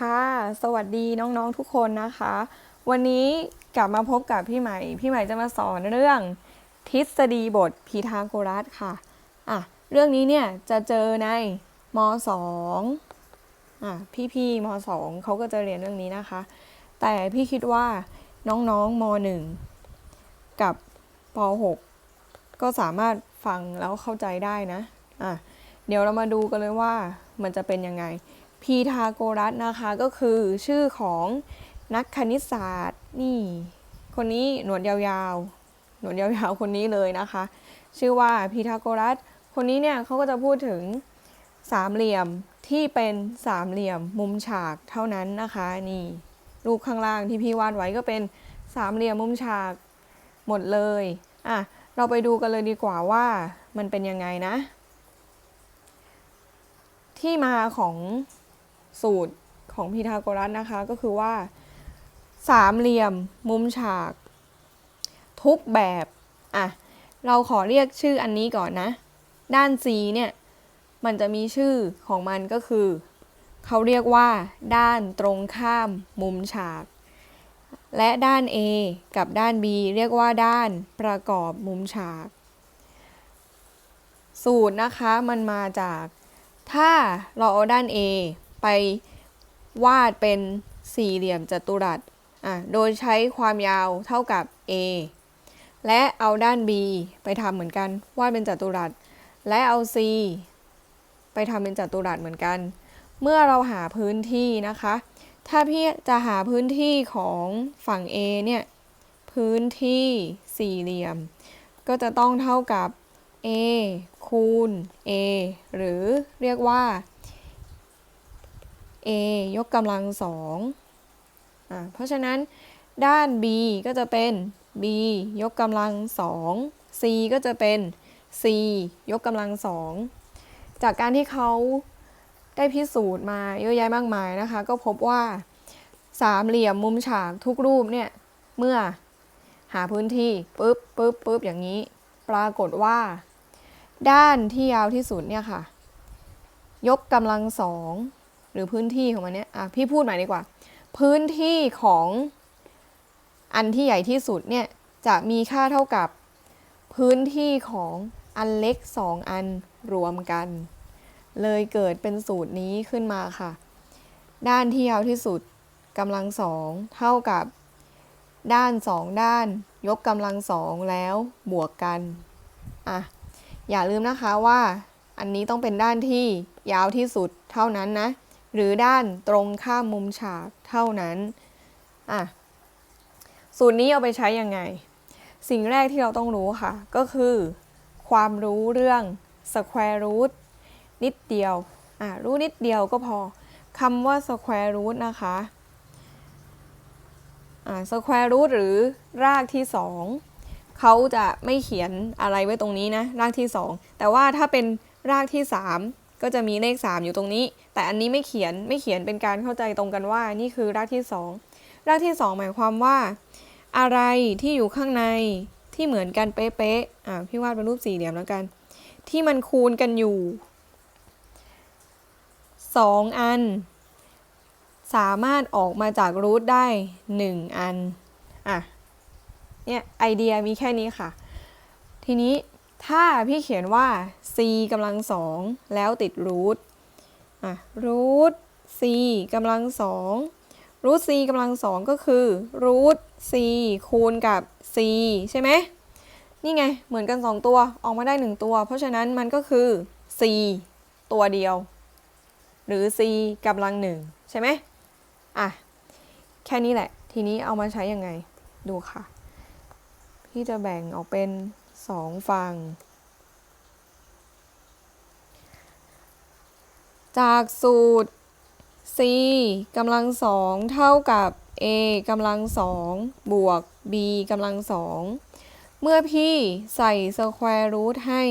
ค่ะ สวัสดีน้องๆทุกคนนะคะ วันนี้กลับมาพบกับพี่ใหม่ พี่ใหม่จะมาสอนเรื่องทฤษฎีบทพีทาโกรัสค่ะอะ เรื่องนี้เนี่ยจะเจอในม .2 อะพี่ๆม .2 เขาก็จะเรียนเรื่องนี้นะคะ แต่พี่คิดว่าน้องๆม .1 กับป .6 ก็สามารถฟังแล้วเข้าใจได้นะอะเดี๋ยวเรามาดูกันเลยว่ามันจะเป็นยังไง พีทาโกรัสนะคะก็คือชื่อของนักคณิตศาสตร์นี่ คนนี้หนวดยาวๆ หนวดยาวๆ คนนี้เลยนะคะ ชื่อว่าพีทาโกรัส คนนี้เนี่ยเขาก็จะพูดถึงสามเหลี่ยมที่เป็นสามเหลี่ยมมุมฉากเท่านั้นนะคะนี่รูปข้างล่างที่พี่วาดไว้ก็เป็นสามเหลี่ยมมุมฉากหมดเลยอะเราไปดูกันเลยดีกว่าว่ามันเป็นยังไงนะ ที่มาของ สูตรของพีทาโกรัสนะคะ ก็คือว่าสามเหลี่ยมมุมฉาก ทุกแบบอะเราขอเรียกชื่ออันนี้ก่อนนะ ด้าน C เนี่ย มันจะมีชื่อของมันก็คือ เขาเรียกว่า ด้านตรงข้ามมุมฉาก และด้าน A กับด้าน B เรียกว่าด้านประกอบมุมฉาก สูตรนะคะมันมาจาก ถ้าเราเอาด้าน A ไปวาดเป็นสี่เหลี่ยมจัตุรัสอะโดยใช้ความยาวเท่ากับ A และเอาด้าน B ไปทำเหมือนกันวาดเป็นจัตุรัส และเอา C ไปทำเป็นจัตุรัสเหมือนกัน เมื่อเราหาพื้นที่นะคะ ถ้าพี่จะหาพื้นที่ของฝั่ง A เนี่ยพื้นที่สี่เหลี่ยม ก็จะต้องเท่ากับ a คูณ a หรือเรียกว่า a ยกกำลังสองอ่าเพราะฉะนั้นด้าน b ก็จะเป็น b ยกกำลังสอง c ก็จะเป็น c ยกกำลังสองจากการที่เขาได้พิสูจน์มาเยอะแยะมากมายนะคะ ก็พบว่าสามเหลี่ยมมุมฉากทุกรูปเนี่ย เมื่อหาพื้นที่ปุ๊บปุ๊บปุ๊บอย่างนี้ ปรากฏว่า ด้านที่ยาวที่สุดเนี่ยค่ะ ยกกำลังสอง หรือพื้นที่ของมันเนี่ยอะพี่พูดใหม่ดีกว่า พื้นที่ของอันที่ใหญ่ที่สุดเนี่ยจะมีค่าเท่ากับพื้นที่ของอันเล็กสองอันรวมกัน เลยเกิดเป็นสูตรนี้ขึ้นมาค่ะ ด้านที่ยาวที่สุดกำลังสองเท่ากับ ด้านสองด้าน ยกกำลังสองแล้วบวกกันอะอย่าลืมนะคะว่าอันนี้ต้องเป็นด้านที่ยาวที่สุดเท่านั้นนะ หรือด้านตรงข้ามมุมฉากเท่านั้นอะสูตรนี้เอาไปใช้ยังไง สิ่งแรกที่เราต้องรู้ค่ะ ก็คือ ความรู้เรื่อง square root นิดเดียวอะรู้นิดเดียวก็พอคำว่า square root นะคะอ่า square root หรือรากที่สองเขาจะไม่เขียนอะไรไว้ตรงนี้นะ รากที่ 2 แต่ว่าถ้าเป็นรากที่ 3 ก็จะมีเลข 3 อยู่ตรงนี้ แต่อันนี้ไม่เขียนไม่เขียนเป็นการเข้าใจตรงกันว่านี่คือรากที่ 2 รากที่ 2 หมายความว่า อะไรที่อยู่ข้างในที่เหมือนกันเป๊ะๆอ่าพี่วาดเป็นรูปสี่เหลี่ยมแล้วกัน ที่มันคูณกันอยู่ 2 อัน สามารถออกมาจากรูทได้ 1 อันอะเนี่ยไอเดียมีแค่นี้ค่ะ ทีนี้ ถ้าพี่เขียนว่า c กำลังสองแล้วติดรูทอะรูท c กำลังสองรูท c กำลังสองก็คือรูท c คูณกับ c ใช่ไหมนี่ไง เหมือนกัน 2 ตัวออกมาได้ 1 ตัว เพราะฉะนั้นมันก็คือ c ตัวเดียว หรือ c กำลังหนึ่งใช่ไหมอะ แค่นี้แหละ ทีนี้เอามาใช้ยังไง ดูค่ะ พี่จะแบ่งออกเป็น สองฝั่ง จากสูตร c กำลังสองเท่ากับ a กำลังสองบวก b กำลังสองเมื่อพี่ใส่ square root ให้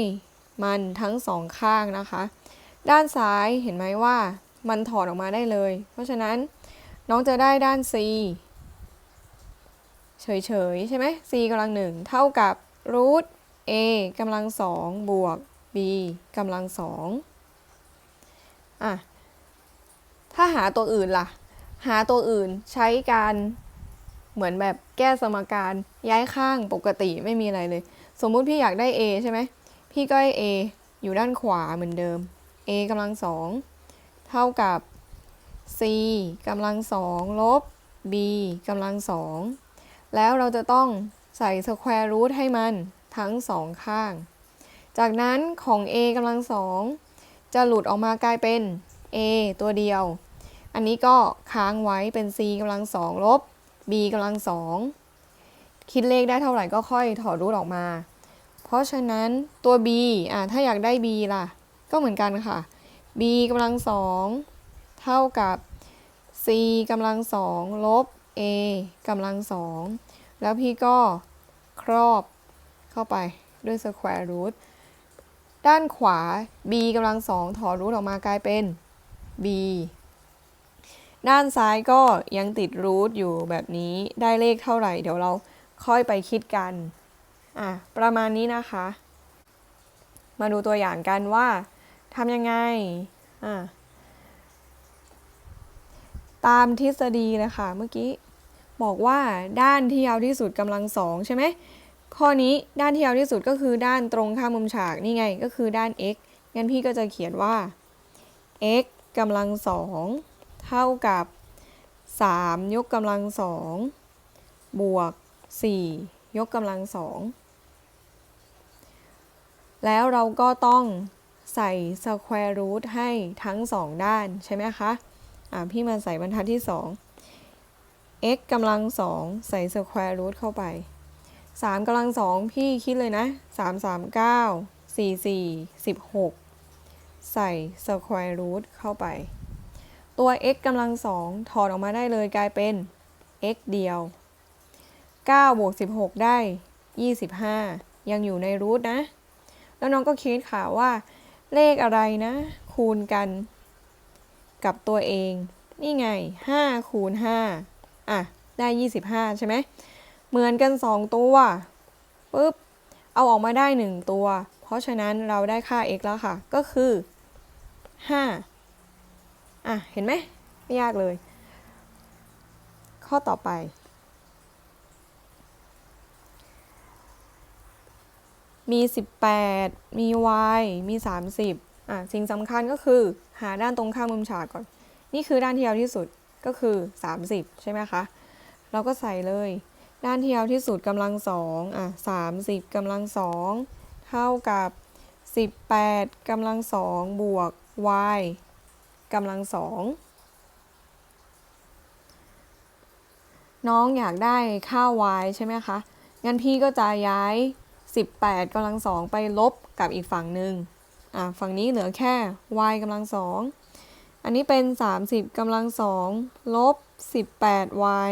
มันทั้งสองข้างนะคะ ด้านซ้ายเห็นไหมว่ามันถอดออกมาได้เลย เพราะฉะนั้นน้องจะได้ด้าน c เฉยๆ ใช่ไหม c กำลังหนึ่งเท่ากับ root a กำลังสองบวก b กำลังสองอะ ถ้าหาตัวอื่นล่ะ หาตัวอื่นใช้การเหมือนแบบแก้สมการย้ายข้างปกติไม่มีอะไรเลย สมมุติพี่อยากได้ a ใช่ไหม พี่ก็ให้ a อยู่ด้านขวาเหมือนเดิม a กำลังสองเท่ากับ c กำลังสองลบ b กำลังสองแล้วเราจะต้องใส่สแควร์รูทให้มัน ทั้งสองข้าง จากนั้นของ a กำลังสองจะหลุดออกมากลายเป็น a ตัวเดียว อันนี้ก็ค้างไว้เป็น c กำลังสองลบ b กำลังสองคิดเลขได้เท่าไหร่ก็ค่อยถอดรูทออกมา เพราะฉะนั้นตัว b อะถ้าอยากได้ b ล่ะ ก็เหมือนกันค่ะ b กำลังสองเท่ากับ c กำลังสองลบ a กำลังสองแล้วพี่ก็ครอบ เข้าไปด้วย square root ด้านขวา b กำลังสองถอดรูทออกมากลายเป็น b ด้านซ้ายก็ยังติดรูทอยู่แบบนี้ได้เลขเท่าไหร่ เดี๋ยวเราค่อยไปคิดกัน อะ ประมาณนี้นะคะ มาดูตัวอย่างกันว่าทำยังไง อะ ตามทฤษฎีเลยค่ะเมื่อกี้ บอกว่าด้านที่ยาวที่สุดกำลังสองใช่ไหม ข้อนี้ด้านที่ยาวที่สุดก็คือด้านตรงข้ามมุมฉากนี่ไงก็คือด้าน x งั้นพี่ก็จะเขียนว่า x กำลังสองเท่ากับ 3 ยกกำลังสองบวก 4 ยกกำลังสองแล้วเราก็ต้องใส่ square root ให้ทั้งสองด้านใช่ไหมคะอะพี่มาใส่บรรทัดที่ 2 x กำลังสองใส่ square root เข้าไป 3กำลังสองพี่คิดเลยนะ3 3 9 4 4 16ใส่ square root เข้าไป ตัว x กำลังสองถอดออกมาได้เลยกลายเป็น x เดียว9บวก16 ได้ 25 ยังอยู่ในรูทนะ แล้วน้องก็คิดค่ะว่า เลขอะไรนะ คูณกัน กับตัวเอง นี่ไง 5 คูณ 5 อะ ได้ 25 ใช่ไหม เหมือนกัน 2 ตัวปุ๊บเอาออกมาได้ 1 ตัว เพราะฉะนั้นเราได้ค่า x แล้วค่ะ ก็คือ 5 อะ เห็นไหมไม่ยากเลย ข้อต่อไป มี 18 มี y มี 30 อะ สิ่งสำคัญก็คือ หาด้านตรงข้ามมุมฉากก่อน นี่คือด้านที่ยาวที่สุดก็คือ 30 ใช่ไหมคะ เราก็ใส่เลย ด้านที่ยาวที่สุดกำลังสองอะ30กำลังสองเท่ากับ 18กำลังสองบวก y กำลังสองน้องอยากได้ค่า y ใช่ไหมคะ งั้นพี่ก็จะย้าย 18กำลังสองไปลบกับอีกฝั่งหนึ่งอะฝั่งนี้เหลือแค่ y กำลังสองอันนี้เป็น 30กำลังสองลบ 18y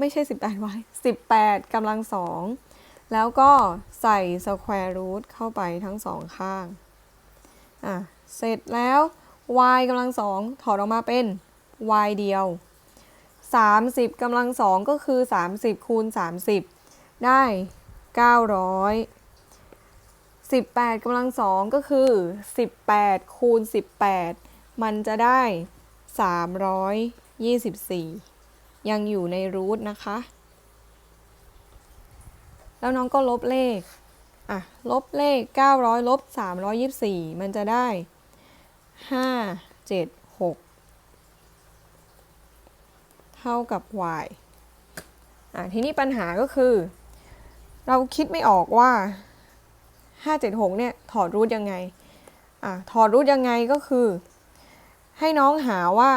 ไม่ใช่ 18y 18กำลังสองแล้วก็ใส่ square root เข้าไปทั้งสองข้าง อะ เสร็จแล้ว y กำลังสองถอดออกมาเป็น y เดียว 30กำลังสองก็คือ 30 คูณ 30 ได้ 900 18กำลังสองก็คือ 18 คูณ 18 มันจะได้ 324 ยังอยู่ในรูทนะคะ แล้วน้องก็ลบเลข อะ ลบเลข 900ลบ324 มันจะได้ 5 7 6 เท่ากับ y อะ ทีนี้ปัญหาก็คือ เราคิดไม่ออกว่า 576 เนี่ย ถอดรูทยังไง อะ ถอดรูทยังไงก็คือ ให้น้องหาว่า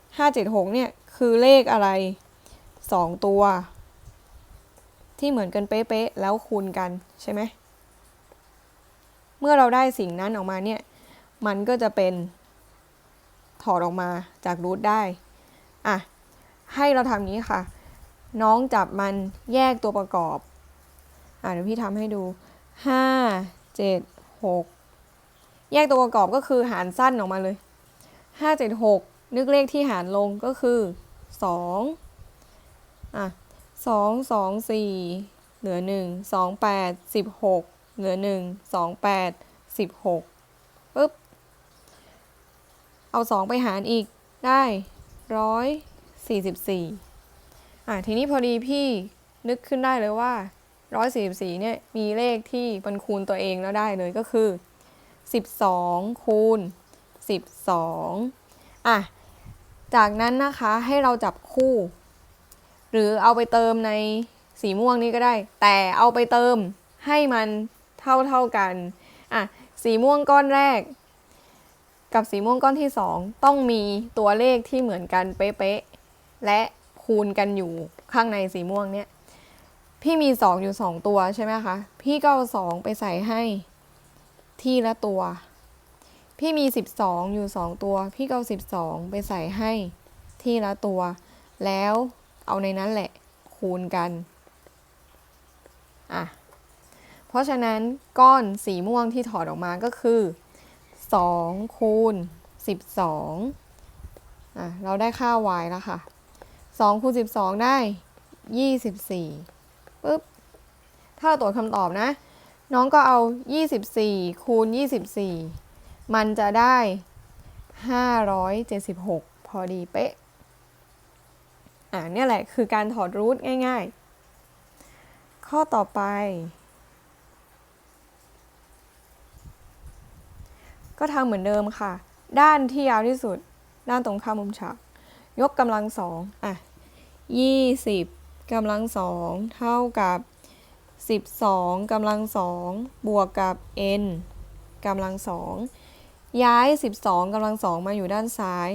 576 เนี่ย คือเลขอะไร 2 ตัว ที่เหมือนกันเป๊ะๆแล้วคูณกันใช่ไหมเมื่อเราได้สิ่งนั้นออกมาเนี่ย มันก็จะเป็นถอดออกมาจากรูทได้ อะ ให้เราทำนี้ค่ะ น้องจับมันแยกตัวประกอบ อะเดี๋ยวพี่ทำให้ดูห้าเจ็ดหกแยกตัวประกอบก็คือหารสั้นออกมาเลยห้าเจ็ดหกนึกเลขที่หารลงก็คือ สองอะสองสองสี่เหลือหนึ่งสองแปดสิบหกเหลือหนึ่งสองแปดสิบหกปึ๊บ เอาสองไปหารอีกได้ร้อย44อะทีนี้พอดีพี่นึกขึ้นได้เลยว่า144เนี่ยมีเลขที่มันคูณตัวเองแล้วได้เลยก็คือ12คูณ12อะ จากนั้นนะคะให้เราจับคู่ หรือเอาไปเติมในสีม่วงนี้ก็ได้ แต่เอาไปเติมให้มันเท่าเท่ากันอะสีม่วงก้อนแรก กับสีม่วงก้อนที่สองต้องมีตัวเลขที่เหมือนกันเป๊ะๆและคูณกันอยู่ข้างในสีม่วงเนี่ยพี่มีสองอยู่สองตัวใช่ไหมคะ พี่ก็เอาสองไปใส่ให้ที่ละตัว พี่มีสิบสองอยู่สองตัว พี่ก็เอาสิบสองไปใส่ให้ที่ละตัว แล้วเอาในนั้นแหละคูณกัน อะ เพราะฉะนั้นก้อนสีม่วงที่ถอดออกมาก็คือ 2 คูณ 12 อะ เราได้ค่า y แล้วค่ะ 2 คูณ 12 ได้ 24ปึ๊บ ถ้าเราตรวจคำตอบนะ น้องก็เอา 24 คูณ 24 มันจะได้ 576 พอดีเป๊ะ อ่าเนี่ยแหละคือการถอดรูทง่ายๆ ข้อต่อไป ก็ทำเหมือนเดิมค่ะ ด้านที่ยาวที่สุด ด้านตรงข้ามมุมฉากยกกำลังสองอะยี่สิบกำลังสองเท่ากับสิบสองกำลังสองบวกกับ n กำลังสอง ย้ายสิบสองกำลังสองมาอยู่ด้านซ้าย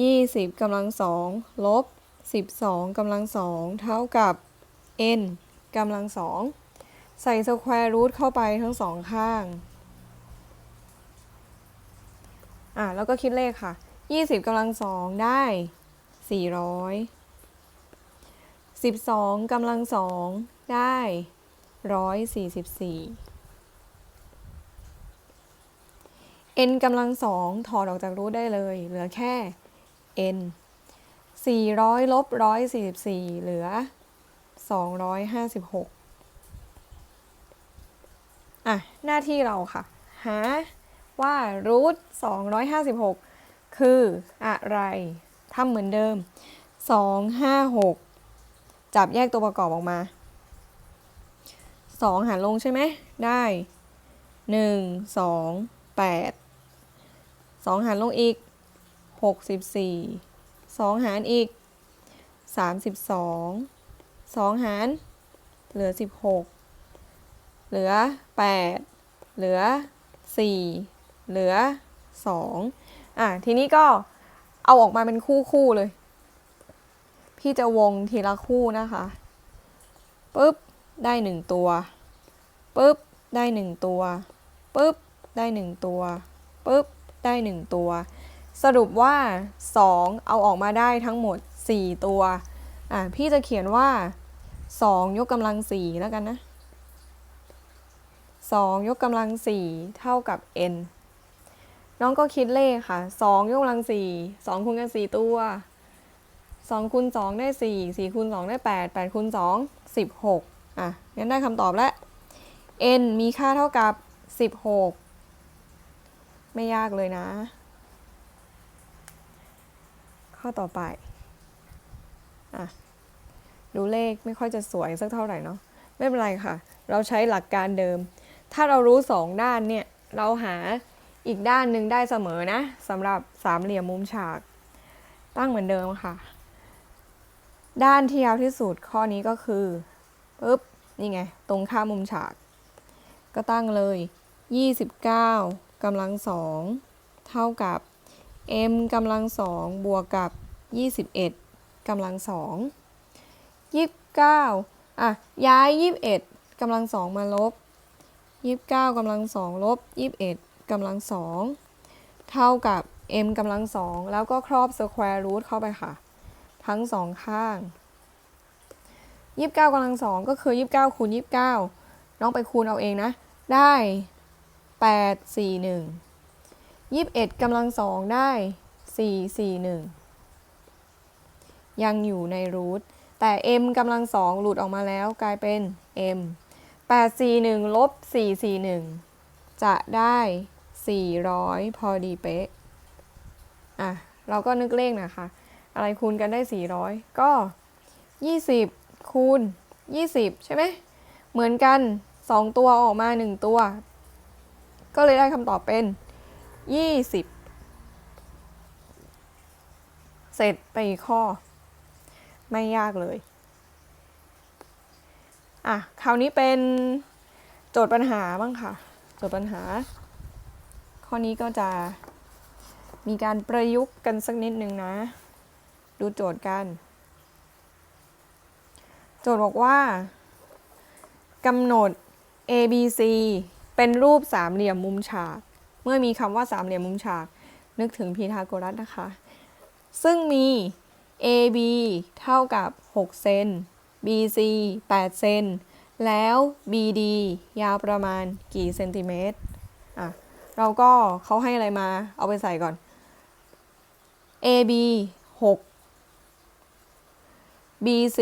ยี่สิบกำลังสองลบสิบสองกำลังสองเท่ากับ n กำลังสองใส่สแควร์รูทเข้าไปทั้งสองข้าง อะ แล้วก็คิดเลขค่ะ 20กำลังสองได้ 400 12กำลังสองได้ 144 n กำลังสองถอดออกจากรูทได้เลย เหลือแค่ n 400ลบ144 เหลือ 256 อะ หน้าที่เราค่ะ หาว่ารูท256 คืออะไรทำเหมือนเดิม 256 จับแยกตัวประกอบออกมา 2 หารลงใช่ไหม ได้ 1 2 8 2หารลงอีก64 2หารอีก32 2หารเหลือ16เหลือ8เหลือ4เหลือ2อะทีนี้ก็เอาออกมาเป็นคู่คู่เลย พี่จะวงทีละคู่นะคะปุ๊บได้1ตัวปุ๊บได้1ตัวปุ๊บได้1ตัวปุ๊บ ได้ 1 ตัว สรุปว่า 2 เอาออกมาได้ทั้งหมด 4 ตัว อะพี่จะเขียนว่า 2 ยกกำลัง 4 แล้วกันนะ 2 ยกกำลัง 4 เท่ากับ n น้องก็คิดเลขค่ะ 2 ยกกำลัง 4 2คูณกัน 4 ตัว 2คูณ2ได้ 4 4คูณ2ได้ 8 8คูณ2 16 อะงั้นได้คำตอบแล้ว n มีค่าเท่ากับ 16 ไม่ยากเลยนะ ข้อต่อไป อะ ดูเลขไม่ค่อยจะสวยสักเท่าไหร่เนาะ ไม่เป็นไรค่ะ เราใช้หลักการเดิม ถ้าเรารู้สองด้านเนี่ย เราหาอีกด้านหนึ่งได้เสมอนะสำหรับสามเหลี่ยมมุมฉาก ตั้งเหมือนเดิมค่ะ ด้านที่ยาวที่สุดข้อนี้ก็คือปึ๊บ นี่ไง ตรงข้ามมุมฉาก ก็ตั้งเลย 29 กำลังสองเท่ากับ m กำลังสองบวกกับ 21กำลังสอง29อะย้าย 21กำลังสองมาลบ 29กำลังสองลบ 21กำลังสองเท่ากับ m กำลังสองแล้วก็ครอบ square root เข้าไปค่ะ ทั้งสองข้าง 29กำลังสองก็คือ 29คูณ29 น้องไปคูณเอาเองนะ ได้ 8 4 1 21กำลังสองได้ 4 4 1 ยังอยู่ในรูทแต่ m กำลังสองหลุดออกมาแล้วกลายเป็น m 841ลบ441 จะได้ 400 พอดีเป๊ะ อะ เราก็นึกเลขนะคะ อะไรคูณกันได้ 400 ก็ 20 คูณ 20 ใช่ไหม เหมือนกัน 2 ตัวออกมา 1 ตัว ก็เลยได้คำตอบเป็น 20 เสร็จไปอีกข้อ ไม่ยากเลย อะ คราวนี้เป็นโจทย์ปัญหาบ้างค่ะ โจทย์ปัญหา ข้อนี้ก็จะมีการประยุกต์กันสักนิดนึงนะ ดูโจทย์กัน โจทย์บอกว่ากำหนด A B C เป็นรูปสามเหลี่ยมมุมฉาก เมื่อมีคำว่าสามเหลี่ยมมุมฉาก นึกถึงพีทาโกรัสนะคะ ซึ่งมี AB เท่ากับ 6 เซน BC 8 เซน แล้ว BD ยาวประมาณกี่เซนติเมตร อะ เราก็เขาให้อะไรมา เอาไปใส่ก่อน AB 6 BC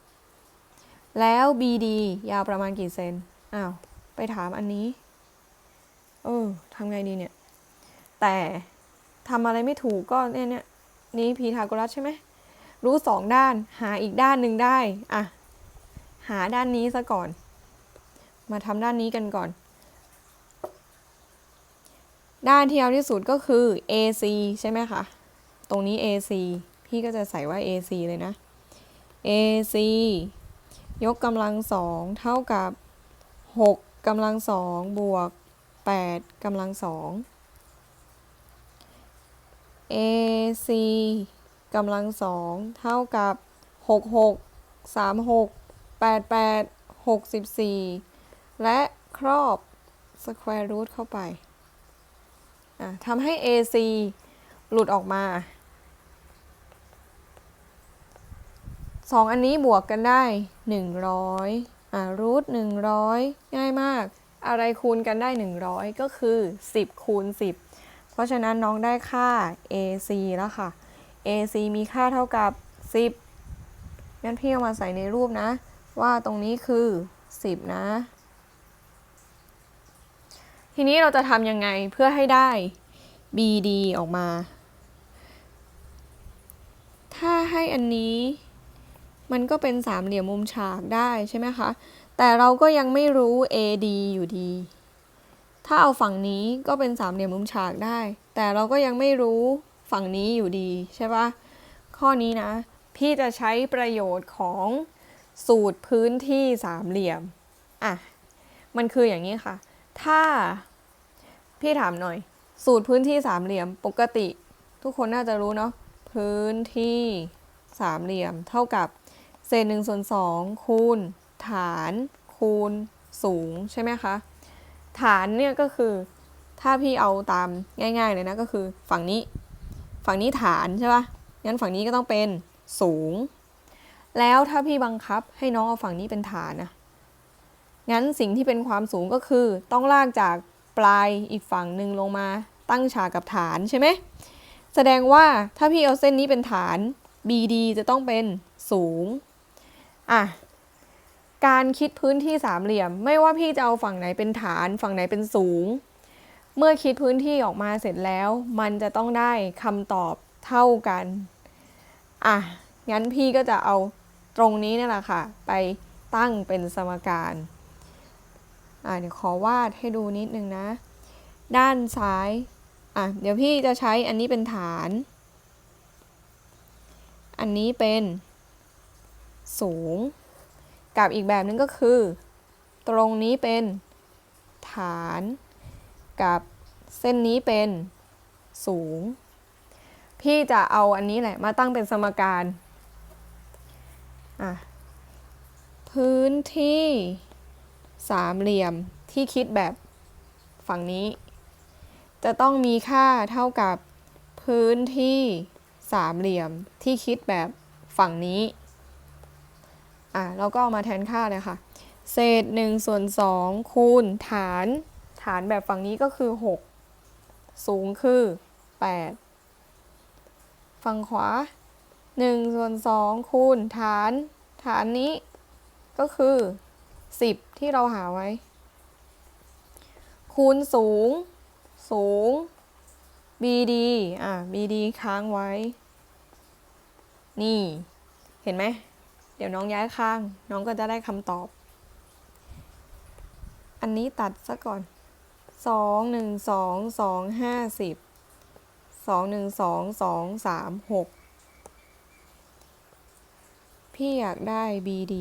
8 แล้ว BD ยาวประมาณกี่เซน อ้าว ไปถามอันนี้ เออทำไงดีเนี่ย แต่ทำอะไรไม่ถูกก็เนี่ยเนี่ยนี่พีทาโกรัสใช่ไหม รู้สองด้าน หาอีกด้านหนึ่งได้ อะ หาด้านนี้ซะก่อน มาทำด้านนี้กันก่อน ด้านที่ยาวที่สุดก็คือ AC ใช่ไหมคะ ตรงนี้ AC พี่ก็จะใส่ว่า AC เลยนะ AC ยกกำลังสองเท่ากับ 6 กำลังสองบวก8กำลังสอง AC กำลังสองเท่ากับ66 36 88 64และครอบ square root เข้าไปทำให้ AC หลุดออกมาสองอันนี้บวกกันได้ 100 อะรูท100ง่ายมาก อะไรคูณกันได้ 100 ก็คือ 10 คูณ 10 เพราะฉะนั้นน้องได้ค่า AC แล้วค่ะ AC มีค่าเท่ากับ 10 งั้นพี่เอามาใส่ในรูปนะ ว่าตรงนี้คือ 10 นะ ทีนี้เราจะทำยังไงเพื่อให้ได้ BD ออกมา ถ้าให้อันนี้ มันก็เป็นสามเหลี่ยมมุมฉากได้ใช่ไหมคะ แต่เราก็ยังไม่รู้ AD อยู่ดี ถ้าเอาฝั่งนี้ก็เป็นสามเหลี่ยมมุมฉากได้ แต่เราก็ยังไม่รู้ฝั่งนี้อยู่ดีใช่ปะข้อนี้นะ พี่จะใช้ประโยชน์ของสูตรพื้นที่สามเหลี่ยม อะ มันคืออย่างนี้ค่ะ ถ้าพี่ถามหน่อย สูตรพื้นที่สามเหลี่ยมปกติ ทุกคนน่าจะรู้เนาะพื้นที่สามเหลี่ยมเท่ากับ เศษหนึ่งส่วนสองคูณ ฐาน คูณสูงใช่ไหมคะ ฐานเนี่ยก็คือถ้าพี่เอาตามง่าย ๆ เลยนะก็คือฝั่งนี้ ฝั่งนี้ฐานใช่ป่ะงั้นฝั่งนี้ก็ต้องเป็นสูง แล้วถ้าพี่บังคับให้น้องเอาฝั่งนี้เป็นฐานนะงั้นสิ่งที่เป็นความสูงก็คือต้องลากจากปลายอีกฝั่งหนึ่งลงมาตั้งฉากกับฐานใช่ไหมแสดงว่าถ้าพี่เอาเส้นนี้เป็นฐาน BD จะต้องเป็นสูง อะการคิดพื้นที่สามเหลี่ยม ไม่ว่าพี่จะเอาฝั่งไหนเป็นฐานฝั่งไหนเป็นสูง เมื่อคิดพื้นที่ออกมาเสร็จแล้ว มันจะต้องได้คำตอบเท่ากันอะงั้นพี่ก็จะเอาตรงนี้นี่แหละค่ะ ไปตั้งเป็นสมการอะเดี๋ยวขอวาดให้ดูนิดนึงนะ ด้านซ้ายอะเดี๋ยวพี่จะใช้อันนี้เป็นฐาน อันนี้เป็น สูง กับอีกแบบนึงก็คือ ตรงนี้เป็นฐาน กับเส้นนี้เป็นสูง พี่จะเอาอันนี้แหละมาตั้งเป็นสมการอะพื้นที่สามเหลี่ยมที่คิดแบบฝั่งนี้ จะต้องมีค่าเท่ากับพื้นที่สามเหลี่ยมที่คิดแบบฝั่งนี้ อะเราก็เอามาแทนค่าเลยค่ะ เศษ1ส่วน2คูณฐาน ฐานแบบฝั่งนี้ก็คือ 6 สูงคือ 8 ฝั่งขวา1ส่วน2คูณฐาน ฐานนี้ก็คือ 10 ที่เราหาไว้ คูณสูง สูง BD อะ BD ค้างไว้ นี่ เห็นไหม เดี๋ยวน้องย้ายข้าง น้องก็จะได้คำตอบ อันนี้ตัดซะก่อน สองหนึ่งสองสองห้าสิบ สองหนึ่งสองสองสามหก พี่อยากได้ BD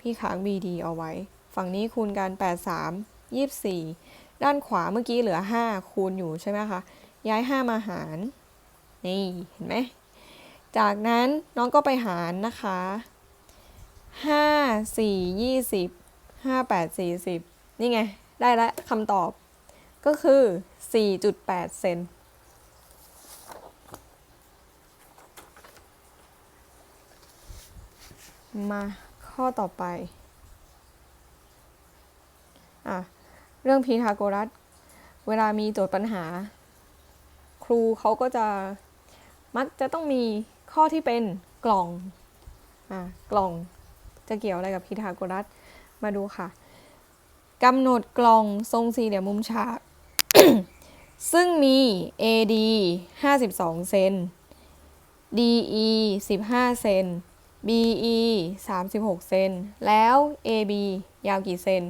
พี่ค้าง BD เอาไว้ ฝั่งนี้คูณกัน8 3 24ด้านขวาเมื่อกี้เหลือ5คูณอยู่ใช่ไหมคะ ย้าย5มาหาร นี่ เห็นไหม จากนั้นน้องก็ไปหารนะคะ 5 4 20 5 8 40นี่ไง ได้แล้วคำตอบก็คือ 4.8 เซนมาข้อต่อไป อะ เรื่องพีทาโกรัส เวลามีโจทย์ปัญหา ครูเขาก็จะมักจะต้องมีข้อที่เป็นกล่อง อะ กล่อง จะเกี่ยวอะไรกับพีทาโกรัส มาดูค่ะกำหนดกล่องทรงสี่เหลี่ยมมุมฉาก ซึ่งมี AD 52 เซน DE 15 เซน BE 36 เซน แล้ว AB ยาวกี่เซน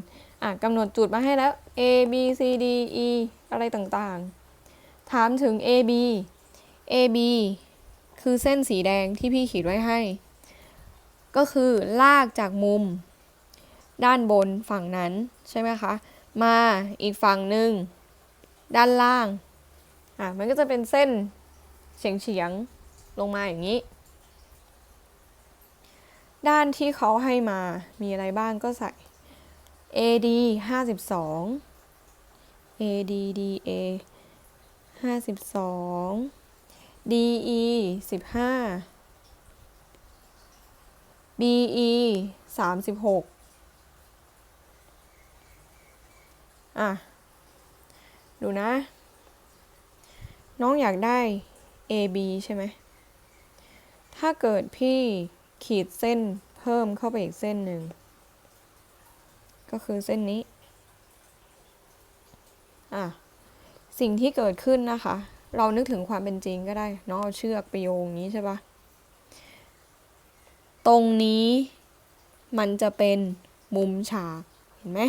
อะกำหนดจุดมาให้แล้ว A B C D E อะไรต่างๆ ถามถึง AB AB คือเส้นสีแดงที่พี่ขีดไว้ให้ ก็คือลากจากมุม ด้านบนฝั่งนั้นใช่ไหมคะ มาอีกฝั่งหนึ่งด้านล่าง อะ มันก็จะเป็นเส้นเฉียงเฉียงๆลงมาอย่างนี้ ด้านที่เขาให้มามีอะไรบ้างก็ใส่ AD 52 AD DA 52 DE 15 BE 36อะ ดูนะ น้องอยากได้ AB ใช่ไหม ถ้าเกิดพี่ขีดเส้นเพิ่มเข้าไปอีกเส้นหนึ่ง ก็คือเส้นนี้ อะ สิ่งที่เกิดขึ้นนะคะ เรานึกถึงความเป็นจริงก็ได้ น้องเอาเชือกไปโยงอย่างนี้ใช่ปะ ตรงนี้มันจะเป็นมุมฉาก เห็นไหม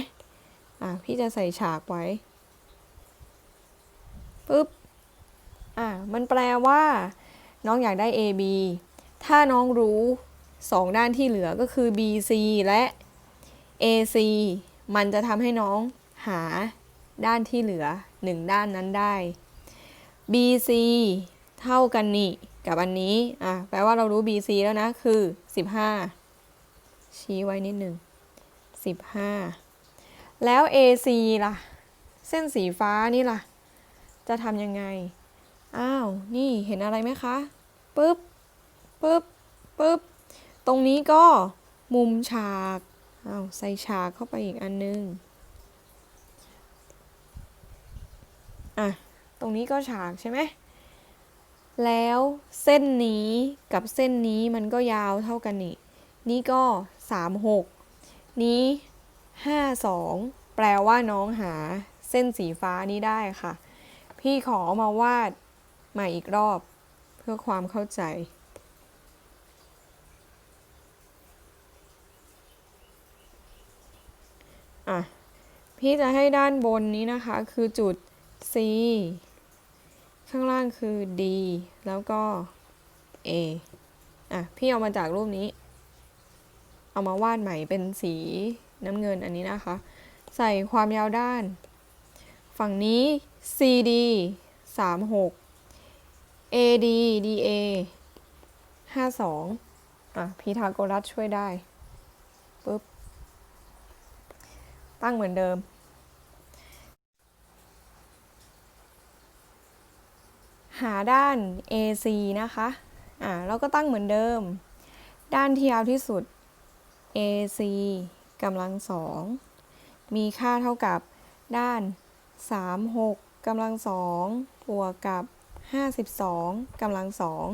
อะพี่จะใส่ฉากไว้ปึ๊บอะมันแปลว่า น้องอยากได้ AB ถ้าน้องรู้สองด้านที่เหลือก็คือ BC และ AC มันจะทำให้น้องหาด้านที่เหลือหนึ่งด้านนั้นได้ BC เท่ากันนี่ กับอันนี้ อะ แปลว่าเรารู้ BC แล้วนะ คือ 15 ชี้ไว้นิดหนึ่ง 15 แล้ว AC ล่ะ เส้นสีฟ้านี่ล่ะ จะทำยังไง อ้าว นี่เห็นอะไรไหมคะ ปึ๊บ ปึ๊บ ปึ๊บ ตรงนี้ก็มุมฉาก อ้าว ใส่ฉากเข้าไปอีกอันนึง อะ ตรงนี้ก็ฉากใช่ไหม แล้วเส้นนี้กับเส้นนี้มันก็ยาวเท่ากันนี่ นี่ก็ 36 นี้ 52 แปลว่าน้องหาเส้นสีฟ้านี้ได้ค่ะ พี่ขอมาวาดใหม่อีกรอบเพื่อความเข้าใจอะพี่จะให้ด้านบนนี้นะคะคือจุด C ข้างล่างคือ D แล้วก็ A อะ พี่เอามาจากรูปนี้ เอามาวาดใหม่เป็นสีน้ำเงินอันนี้นะคะ ใส่ความยาวด้าน ฝั่งนี้ CD 36 AD DA 52อะพีทาโกรัสช่วยได้ ปึ๊บ ตั้งเหมือนเดิม หาด้าน AC นะคะ อ่าเราก็ตั้งเหมือนเดิม ด้านที่ยาวที่สุด AC กำลังสองมีค่าเท่ากับด้าน 36กำลังสองบวกกับ 52กำลังสอง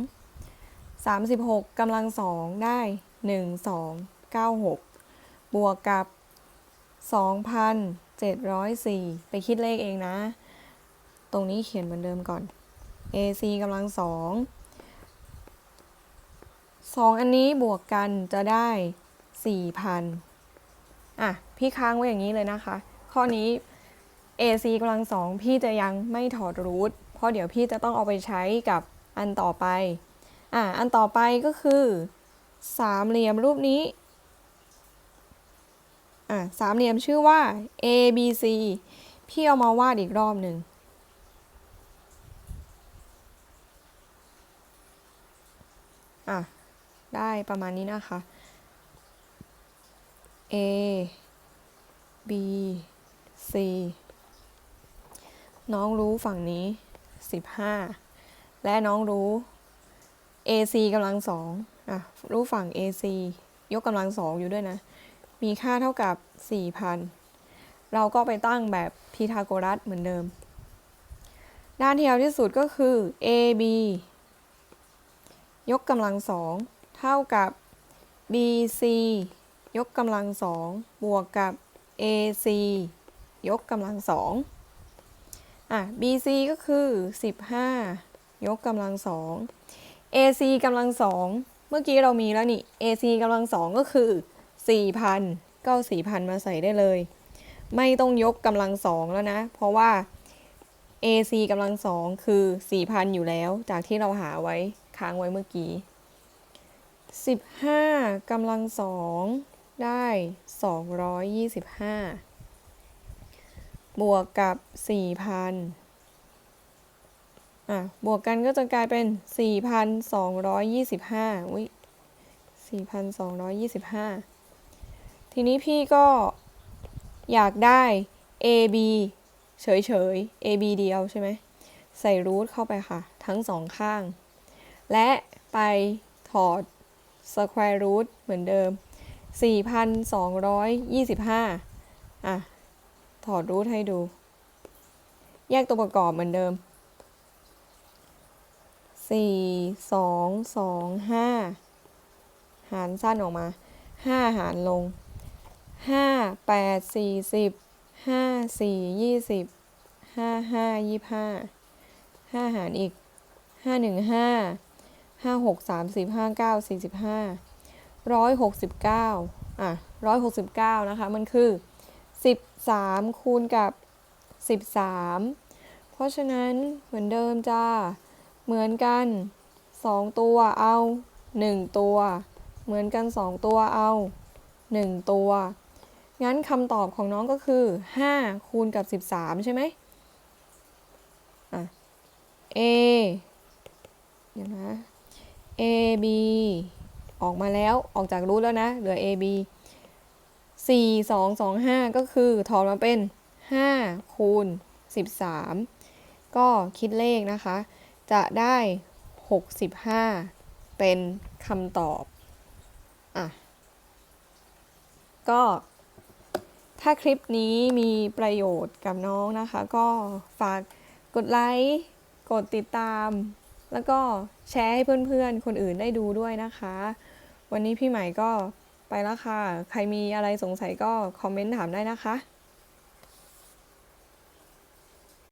36กำลังสองได้ 1296 บวกกับ 2,704 ไปคิดเลขเองนะ ตรงนี้เขียนเหมือนเดิมก่อน AC กำลังสองสองอันนี้บวกกันจะได้สี่พันอะ พี่ค้างไว้อย่างนี้เลยนะคะ ข้อนี้ AC กำลังสองพี่จะยังไม่ถอดรูทเพราะเดี๋ยวพี่จะต้องเอาไปใช้กับอันต่อไป อะ อันต่อไปก็คือสามเหลี่ยมรูปนี้ อะ สามเหลี่ยมชื่อว่า ABC พี่เอามาวาดอีกรอบหนึ่ง อะ ได้ประมาณนี้นะคะ A B C น้องรู้ฝั่งนี้ 15 และน้องรู้ AC กำลังสองอะรู้ฝั่ง AC ยกกำลังสองอยู่ด้วยนะ มีค่าเท่ากับ 4,000 เราก็ไปตั้งแบบพีทาโกรัสเหมือนเดิม ด้านที่ยาวที่สุดก็คือ AB ยกกำลังสอง เท่ากับ BC ยกกำลังสองบวกกับ AC ยกกำลังสองอะ BC ก็คือ 15 ยกกำลังสอง AC กำลังสองเมื่อกี้เรามีแล้วนี่ AC กำลังสองก็คือ 4,000 ก็เอา4,000 มาใส่ได้เลย ไม่ต้องยกกำลังสองแล้วนะ เพราะว่า AC กำลังสองคือ 4,000 อยู่แล้ว จากที่เราหาไว้ค้างไว้เมื่อกี้ 15กำลังสองได้ 225 บวกกับ 4,000อะบวกกันก็จะกลายเป็น 4,225อุ้ย4,225 ทีนี้พี่ก็อยากได้ AB เฉยๆ AB เดียวใช่ไหม ใส่รูทเข้าไปค่ะ ทั้งสองข้าง และไปถอด square root เหมือนเดิม 4,225 อะ ถอดรูทให้ดู แยกตัวประกอบเหมือนเดิม 4 2 2 5 หารสั้นออกมา 5 หารลง 5 8 40 5 4 20 5 5 25 5 หารอีก 5 1 5 5 6 30 5 9 45ร้อยหกสิบเก้าอะร้อยหกสิบเก้านะคะ มันคือสิบสามคูณกับสิบสามเพราะฉะนั้นเหมือนเดิมจ้า เหมือนกันสองตัวเอาหนึ่งตัว เหมือนกันสองตัวเอาหนึ่งตัว งั้นคำตอบของน้องก็คือห้าคูณกับสิบสามใช่ไหมอะ A เดี๋ยวนะ A B ออกมาแล้วออกจากรูทแล้วนะ เหลือ A B 4 2 2 5 ก็คือถอนมาเป็น 5 คูณ 13 ก็คิดเลขนะคะ จะได้ 65 เป็นคำตอบ อะ ก็ถ้าคลิปนี้มีประโยชน์กับน้องนะคะ ก็ฝากกดไลค์ กดติดตาม แล้วก็แชร์ให้เพื่อนๆ คนอื่นได้ดูด้วยนะคะ วันนี้พี่ใหม่ก็ไปแล้วค่ะ ใครมีอะไรสงสัยก็คอมเมนต์ถามได้นะคะ